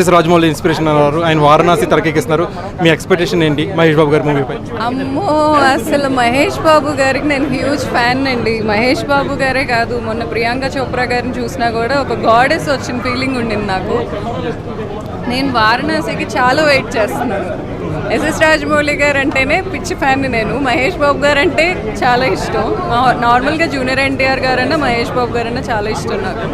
Yes Rajamouli inspiration అన్నారు. ఆయన వారణాసి తెరకెక్కిస్తున్నారు. మీ expectation ఏంటి మహేష్ బాబు గారి మూవీపై? అమ్మో అసలు మహేష్ బాబు గారికి నేను హ్యూజ్ ఫ్యాన్ అండి. మహేష్ బాబు గారే కాదు మొన్న ప్రియాంక చోప్రా గారిని చూసినా కూడా ఒక గాడెస్ వచ్చిన ఫీలింగ్ ఉండింది నాకు. నేను వారణాసికి చాలా వెయిట్ చేస్తున్నాను. ఎస్ఎస్ రాజమౌళి గారు అంటేనే పిచ్చి ఫ్యాన్ నేను. మహేష్ బాబు గారు అంటే చాలా ఇష్టం. నార్మల్గా జూనియర్ ఎన్టీఆర్ గారన్నా మహేష్ బాబు గారన్నా చాలా ఇష్టం నాకు.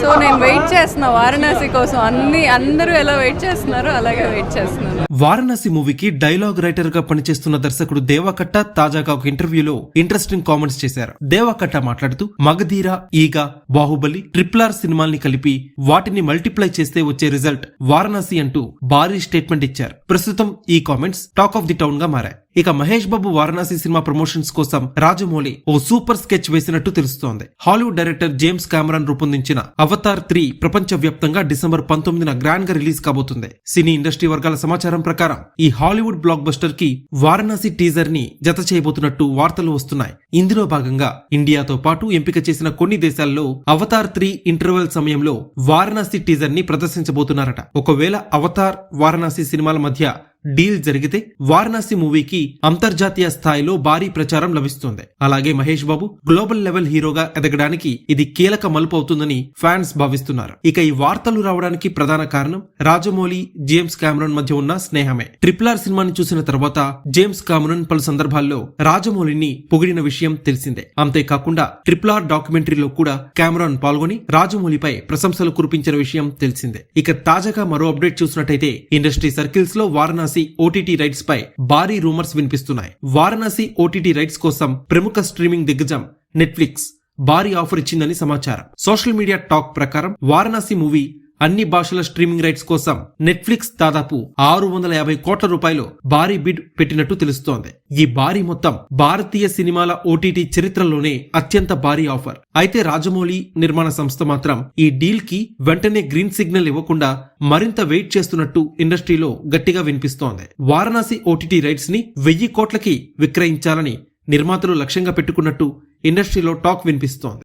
సో నేను వెయిట్ చేస్తున్నా వారణాసి కోసం. అన్ని అందరూ ఎలా వెయిట్ చేస్తున్నారో అలాగే వెయిట్ చేస్తున్నాను. వారణాసి మూవీకి డైలాగ్ రైటర్గా పనిచేస్తున్న దర్శకుడు దేవకట్ట తాజాగా ఒక ఇంటర్వ్యూలో ఇంట్రెస్టింగ్ కామెంట్స్ చేశారు. దేవకట్ట మాట్లాడుతూ మగధీర ఈగ బాహుబలి ట్రిపుల్ ఆర్ సినిమాల్ని కలిపి వాటిని మల్టిప్లై చేస్తే వచ్చే రిజల్ట్ వారణాసి అంటూ భారీ స్టేట్మెంట్ ఇచ్చారు. ప్రస్తుతం ఈ కామెంట్స్ టాక్ ఆఫ్ ది టౌన్గా మారాయి. ఇక మహేష్ బాబు వారణాసి సినిమా ప్రమోషన్స్ కోసం రాజమౌళి ఓ సూపర్ స్కెచ్ వేసినట్టు తెలుస్తోంది. హాలీవుడ్ డైరెక్టర్ జేమ్స్ కామరాన్ రూపొందించిన అవతార్ త్రీ ప్రపంచ వ్యాప్తంగా డిసెంబర్ పంతొమ్మిదిన గ్రాండ్గా రిలీజ్ కాబోతుంది. సినీ ఇండస్ట్రీ వర్గాల సమాచారం ప్రకారం ఈ హాలీవుడ్ బ్లాక్ బస్టర్కి వారణాసి టీజర్ని జత చేయబోతున్నట్టు వార్తలు వస్తున్నాయి. ఇందులో భాగంగా ఇండియాతో పాటు ఎంపిక చేసిన కొన్ని దేశాల్లో అవతార్ త్రీ ఇంటర్వెల్ సమయంలో వారణాసి టీజర్ని ప్రదర్శించబోతున్నారట. ఒకవేళ అవతార్ వారణాసి సినిమాల మధ్య Hmm. డీల్ జరిగితే వారణాసి మూవీకి అంతర్జాతీయ స్థాయిలో భారీ ప్రచారం లభిస్తుంది. అలాగే మహేష్ బాబు గ్లోబల్ లెవెల్ హీరోగా ఎదగడానికి ఇది కీలక మలుపు అవుతుందని ఫ్యాన్స్ భావిస్తున్నారు. ఇక ఈ వార్తలు రావడానికి ప్రధాన కారణం రాజమౌళి జేమ్స్ కామరన్ మధ్య ఉన్న స్నేహమే. ట్రిపుల్ ఆర్ సినిమాని చూసిన తర్వాత జేమ్స్ కామరన్ పలు సందర్భాల్లో రాజమౌళిని పొగిడిన విషయం తెలిసిందే. అంతేకాకుండా ట్రిపుల్ ఆర్ డాక్యుమెంటరీలో కూడా కామరాన్ పాల్గొని రాజమౌళిపై ప్రశంసలు కురిపించిన విషయం తెలిసిందే. ఇక తాజాగా మరో అప్డేట్ చూసినట్టయితే ఇండస్ట్రీ సర్కిల్స్లో వారణాసి వారణాసి ఓటీటీ రైట్స్ పై భారీ రూమర్స్ వినిపిస్తున్నాయి. వారణాసి ఓటీటీ రైట్స్ కోసం ప్రముఖ స్ట్రీమింగ్ దిగ్గజం నెట్ఫ్లిక్స్ భారీ ఆఫర్ ఇచ్చిందని సమాచారం. సోషల్ మీడియా టాక్ ప్రకారం వారణాసి మూవీ అన్ని భాషల స్ట్రీమింగ్ రైట్స్ కోసం నెట్ఫ్లిక్స్ దాదాపు ఆరు వందల యాభై కోట్ల రూపాయలు భారీ బిడ్ పెట్టినట్టు తెలుస్తోంది. ఈ భారీ మొత్తం భారతీయ సినిమాల ఓటీటీ చరిత్రలోనే అత్యంత భారీ ఆఫర్. అయితే రాజమౌళి నిర్మాణ సంస్థ మాత్రం ఈ డీల్కి వెంటనే గ్రీన్ సిగ్నల్ ఇవ్వకుండా మరింత వెయిట్ చేస్తున్నట్టు ఇండస్ట్రీలో గట్టిగా వినిపిస్తోంది. వారణాసి ఓటీటీ రైట్స్ని వెయ్యి కోట్లకి విక్రయించాలని నిర్మాతలు లక్ష్యంగా పెట్టుకున్నట్టు ఇండస్ట్రీలో టాక్ వినిపిస్తోంది.